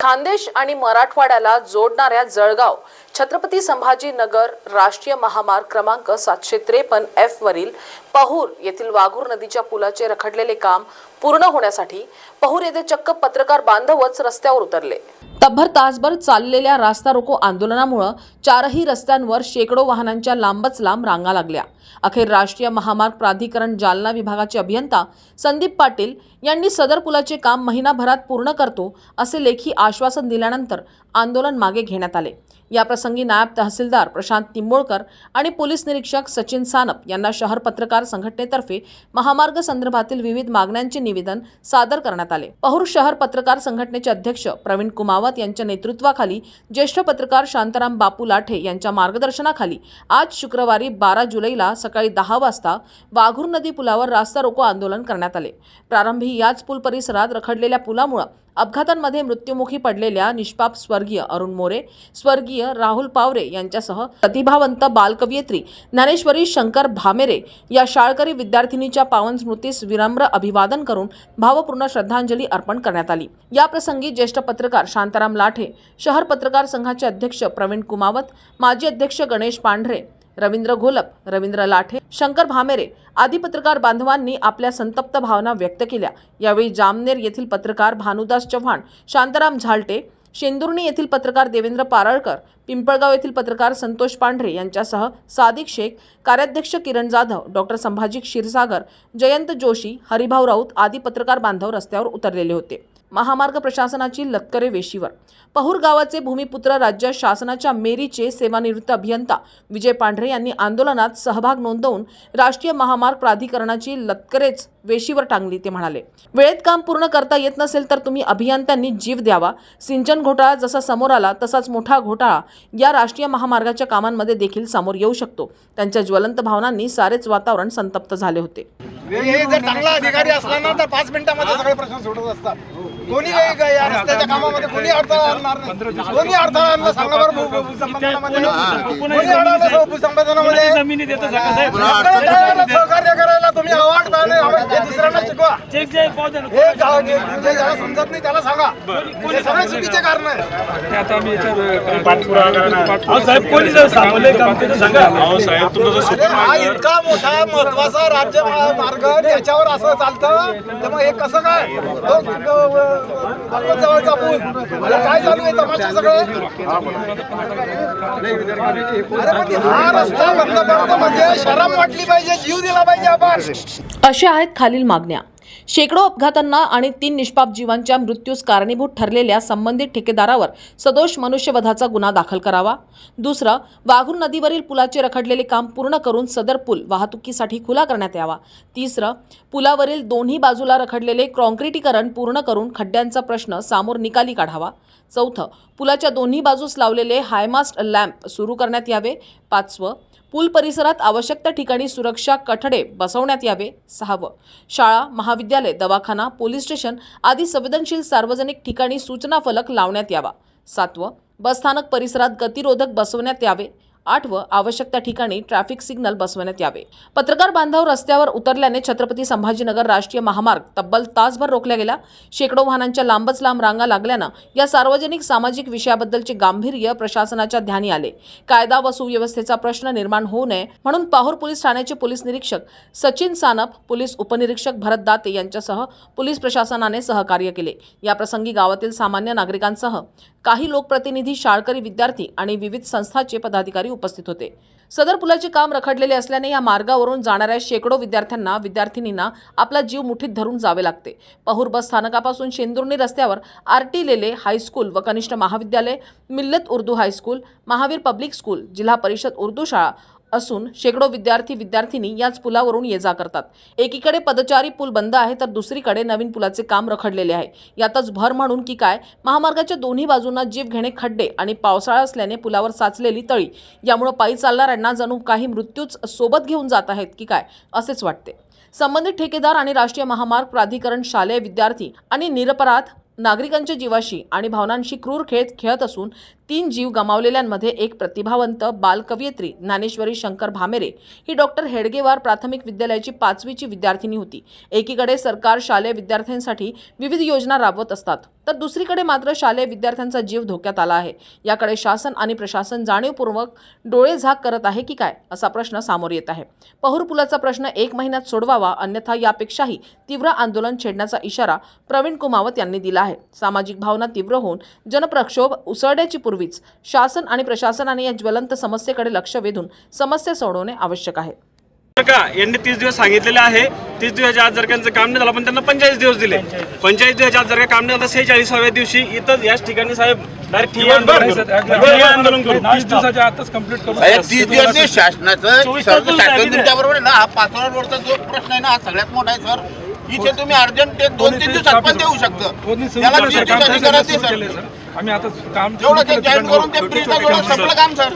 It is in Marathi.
खानदेश आणि मराठवाड्याला जोडणाऱ्या जळगाव छत्रपती संभाजीनगर राष्ट्रीय महामार्ग क्रमांक सातशे त्रेपन्न एफ वरील पहूर येथील वाघूर नदीच्या पुलाचे रखडलेले काम पूर्ण होण्यासाठी पहूर येथे चक्क पत्रकार बांधवच रस्त्यावर उतरले. तब्भर तासभर चाललेल्या रास्ता रोको आंदोलनामुळं चारही रस्त्यांवर शेकडो वाहनांच्या लांबच लांब रांगा लागल्या. अखेर राष्ट्रीय महामार्ग प्राधिकरण जालना विभागाचे अभियंता संदीप पाटील यांनी सदर पुलाचे काम महिनाभरात पूर्ण करतो असे लेखी आश्वासन दिल्यानंतर आंदोलन मागे घेण्यात आले. याप्रसंगी नायब तहसीलदार प्रशांत निंबोळकर आणि पोलीस निरीक्षक सचिन सानप यांना शहर पत्रकार संघटनेतर्फे महामार्ग संदर्भातील विविध मागण्यांचे निवेदन सादर करण्यात आले. पहूर शहर पत्रकार संघटनेचे अध्यक्ष प्रवीण कुमावत यांच्या नेतृत्वाखाली ज्येष्ठ पत्रकार शांताराम बापू लाठे यांच्या मार्गदर्शनाखाली आज शुक्रवारी बारा जुलैला सकाळी दहा वाजता वाघूर नदी पुलावर रास्ता रोको आंदोलन करण्यात आले. प्रारंभी याच पूल परिसरात रखडलेल्या पुलामुळे अपघातांमध्ये मृत्युमुखी पडलेल्या निष्पाप स्वर्गीय अरुण मोरे स्वर्गीय राहुल पावरे यांच्यासह प्रतिभावंत बालकवयित्री ज्ञानेश्वरी शंकर भामेरे या शाळकरी विद्यार्थिनीच्या पावन स्मृतीस विनम्र अभिवादन करून भावपूर्ण श्रद्धांजली अर्पण करण्यात आली. या प्रसंगी ज्येष्ठ पत्रकार शांताराम लाठे शहर पत्रकार संघाचे अध्यक्ष प्रवीण कुमावत माजी अध्यक्ष गणेश पांढरे रवींद्र घोलप रवींद्र लाठे शंकर भामेरे आदी पत्रकार बांधवांनी आपल्या संतप्त भावना व्यक्त केल्या. यावेळी जामनेर येथील पत्रकार भानुदास चव्हाण शांताराम झालटे शेंदुर्णी येथील पत्रकार देवेंद्र पारळकर पिंपळगाव येथील पत्रकार संतोष पांढरे यांच्यासह सादिक शेख कार्याध्यक्ष किरण जाधव डॉक्टर संभाजी क्षीरसागर जयंत जोशी हरिभाऊ राऊत आदी पत्रकार बांधव रस्त्यावर उतरलेले होते. महामार्ग प्रशासनाची लक्करे वेशीवर. पहूर गावाचे भूमिपुत्र राज्य शासनाच्या मेरीचे सेवानिवृत्त अभियंता विजय पांढरे यांनी आंदोलनात सहभाग नोंदवून राष्ट्रीय महामार्ग प्राधिकरणाची लक्करेच वेशीवर टांगली ते म्हणाले. वेळेत काम पूर्ण करता येत नसेल तर तुम्ही अभियंत्यांनी जीव द्यावा. सिंचन घोटाळा जसा समोर आला तसाच मोठा घोटाळा या राष्ट्रीय महामार्गाच्या कामांमध्ये देखील समोर येऊ शकतो. त्यांच्या ज्वलंत भावनांनी सारेच वातावरण संतप्त झाले होते. हे जर चांगला अधिकारी असला ना तर पाच मिनिटांमध्ये सगळे प्रश्न सोडत असतात. कोणी काही या रस्त्याच्या कामामध्ये कोणी अडथळा आणणार नाही. कोणी अडथळा आणला सांगा बरं भूसंपादनामध्ये. भूसंपादनामध्ये? सहकार्य करायला तुम्ही आवाज जे ना. हे गाव- जे जे ज्याला समजत नाही त्याला सांगा. हे सगळे चुकीचे कारण आहे. ते आता आम्ही याच्यावर अहो, साहेब कोणी जर सांगले काम ते तर सांगा. अरे हा इतका मोठा महत्त्वाचा राज्य मा- मार्ग त्याच्यावर असं चालतं तर मग हे कसं काय? तो तो, भगवत जवळचा पूल. अरे काय चालू आहे तमाशा सगळे? अरे पण हा रस्ता बंद पडतो म्हणजे शरम वाटली पाहिजे जीव दिला पाहिजे आपण. अशा आहेत खालील मागण्या. शेकडो अपघातांना आणि तीन निष्पाप जीवांच्या मृत्यूस कारणीभूत ठरलेल्या संबंधित ठेकेदारावर सदोष मनुष्यवधाचा गुन्हा दाखल करावा. दुसरं वाघूर नदीवरील पुलाचे रखडलेले काम पूर्ण करून सदर पूल वाहतुकीसाठी खुला करण्यात यावा. तिसरं पुलावरील दोन्ही बाजूला रखडलेले कॉन्क्रिटीकरण पूर्ण करून खड्ड्यांचा प्रश्न सामोर निकाली काढावा. चौथं पुलाच्या दोन्ही बाजूस लावलेले हायमास्ट लॅम्प सुरू करण्यात यावे. पाचवं पूल परिसरात आवश्यक त्या ठिकाणी सुरक्षा कठडे बसवण्यात यावे. सहावं शाळा महाविद्यालय दवाखाना पोलीस स्टेशन आदी संवेदनशील सार्वजनिक ठिकाणी सूचना फलक लावण्यात यावा. सातवं बसस्थानक परिसरात गतिरोधक बसवण्यात यावे. आठवं आवश्यक त्या ठिकाणी ट्रॅफिक सिग्नल बसवण्यात यावे. पत्रकार बांधव रस्त्यावर उतरल्याने छत्रपती संभाजीनगर राष्ट्रीय महामार्ग तब्बल तासभर रोखला गेला शेकडो वाहनांच्या लांबच लांब रांगा लागल्यानं या सार्वजनिक सामाजिक विषयाबद्दलचे गांभीर्य प्रशासनाच्या ध्यानी आले. कायदा व सुव्यवस्थेचा प्रश्न निर्माण होऊ नये म्हणून पाहूर पोलीस ठाण्याचे पोलीस निरीक्षक सचिन सानप पोलीस उपनिरीक्षक भरत दाते यांच्यासह पोलीस प्रशासनाने सहकार्य केले. याप्रसंगी गावातील सामान्य नागरिकांसह काही लोकप्रतिनिधी शाळकरी विद्यार्थी आणि विविध संस्थाचे पदाधिकारी उपस्थित होते. सदर पुलाचे काम रखडलेले असल्याने या मार्गावरून जाणाऱ्या शेकडो विद्यार्थ्यांना विद्यार्थिनींना आपला जीव मुठीत धरून जावे लागते. पहूर बस स्थानकापासून शेंदुर्णी रस्त्यावर आर टी लेले हायस्कूल व कनिष्ठ महाविद्यालय Millat Urdu high school Mahavir public school Zilla Parishad Urdu शाळा असून शेकडो विद्यार्थी विद्यार्थिनी याच पुलावरून ये जा करतात. एकीकडे पदचारी पूल बंद आहे तर दुसरीकडे नवीन पुलाचे काम रखडलेले आहे. यातच भर म्हणून की काय महामार्गाच्या दोन्ही बाजूंना जीव घेणे खड्डे आणि पावसाळा असल्याने पुलावर साचलेली तळी. यामुळे पायी चालणाऱ्यांना जणू काही मृत्यूच सोबत घेऊन जात आहेत की काय असेच वाटते. संबंधित ठेकेदार आणि राष्ट्रीय महामार्ग प्राधिकरण शालेय विद्यार्थी आणि निरपराध नागरिकांच्या जीवाशी आणि भावनांशी क्रूर खेळ खेळत असून तीन जीव गमावलेल्यांमध्ये एक प्रतिभावंत बालकवयित्री ज्ञानेश्वरी शंकर भामेरे. ही डॉक्टर हेडगेवार प्राथमिक विद्यालयाची पाचवीची विद्यार्थिनी होती. एकीकडे सरकार शालेय विद्यार्थ्यांसाठी विविध योजना राबवत असतात तर दुसरीकडे मात्र शालेय विद्यार्थ्यांचा जीव धोक्यात आला आहे. याकडे शासन आणि प्रशासन जाणीवपूर्वक डोळे झाक करत आहे की काय असा प्रश्न समोर येत आहे. पहूर पुलाचा प्रश्न एक महिन्यात सोडवावा अन्यथा यापेक्षाही तीव्र आंदोलन छेडण्याचा इशारा प्रवीण कुमावत यांनी दिला आहे. सामाजिक भावना तीव्र होऊन जनप्रक्षोभ उसळण्याची पूर्वी पूर्वीच शासन आणि प्रशासनाने या ज्वलंत समस्येकडे लक्ष वेधून समस्या सोडवणे आवश्यक आहे. का? यांनी तीस दिवस सांगितलेले आहे. तीस दिवसाच्या आज जर का यांचं काम नाही झालं पण त्यांना पंचेचाळीस दिवस दिले. पंचेचाळीस दिवसाच्या आज जर का काम नाही झालं सेहेचाळीसाव्या दिवशी इथं याच ठिकाणी साहेब आंदोलन करू. ठिय्या आंदोलन करू. तीस दिवसाच्या आतच कंप्लीट करू साहेब तीस दिवस नाही शासनाचं शासन आहे ना हा पाचवा रोडचा जो प्रश्न आहे ना हा सगळ्यात मोठा आहे सर. इथे तुम्ही अर्जंट ते दोन तीन दिवसात पण देऊ शकता. त्याला तीस दिवसाची गरज नाही सर. आम्ही आता काम सुरू एवढं ते केलं जॉईन. करून ते जोडून संपलं काम सर